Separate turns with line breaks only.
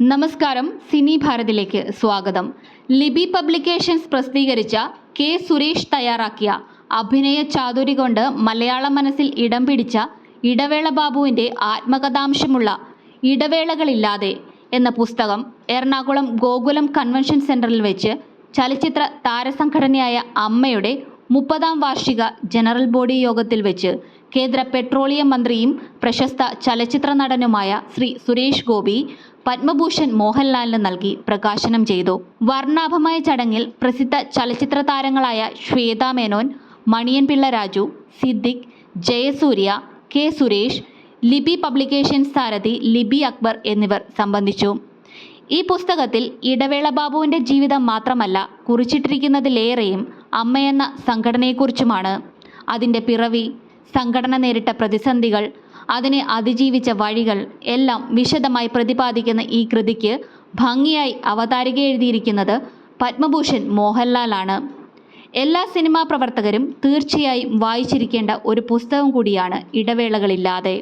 നമസ്കാരം സിനി ഭാരതിലേക്ക് സ്വാഗതം. ലിബി പബ്ലിക്കേഷൻസ് പ്രസിദ്ധീകരിച്ച കെ സുരേഷ് തയ്യാറാക്കിയ അഭിനയ ചാതുരി കൊണ്ട് മലയാള മനസ്സിൽ ഇടം പിടിച്ച ഇടവേള ബാബുവിന്റെ ആത്മകഥാംശമുള്ള ഇടവേളകളില്ലാതെ എന്ന പുസ്തകം എറണാകുളം ഗോകുലം കൺവെൻഷൻ സെന്ററിൽ വെച്ച് ചലച്ചിത്ര താരസംഘടനയായ അമ്മയുടെ മുപ്പതാം വാർഷിക ജനറൽ ബോഡി യോഗത്തിൽ വെച്ച് കേന്ദ്ര പെട്രോളിയം മന്ത്രിയും പ്രശസ്ത ചലച്ചിത്ര നടനുമായ ശ്രീ സുരേഷ് ഗോപി പത്മഭൂഷൺ മോഹൻലാലിന് നൽകി പ്രകാശനം ചെയ്തു. വർണാഭമായ ചടങ്ങിൽ പ്രസിദ്ധ ചലച്ചിത്ര താരങ്ങളായ ശ്വേതാ മേനോൻ മണിയൻ പിള്ള രാജു സിദ്ദിഖ് ജയസൂര്യ കെ സുരേഷ് ലിബി പബ്ലിക്കേഷൻസ് സാരഥി ലിബി അക്ബർ എന്നിവർ സംബന്ധിച്ചു. ഈ പുസ്തകത്തിൽ ഇടവേള ബാബുവിന്റെ ജീവിതം മാത്രമല്ല കുറിച്ചിട്ടിരിക്കുന്നതിലേറെയും അമ്മയെന്ന സംഘടനയെക്കുറിച്ചുമാണ്. അതിന്റെ പിറവി സംഘടന നേരിട്ട പ്രതിസന്ധികൾ അതിനെ അതിജീവിച്ച വഴികൾ എല്ലാം വിശദമായി പ്രതിപാദിക്കുന്ന ഈ കൃതിക്ക് ഭംഗിയായി അവതാരിക എഴുതിയിരിക്കുന്നത് പത്മഭൂഷൺ മോഹൻലാലാണ്. എല്ലാ സിനിമാ പ്രവർത്തകരും തീർച്ചയായും വായിച്ചിരിക്കേണ്ട ഒരു പുസ്തകം കൂടിയാണ് ഇടവേളകളില്ലാതെ.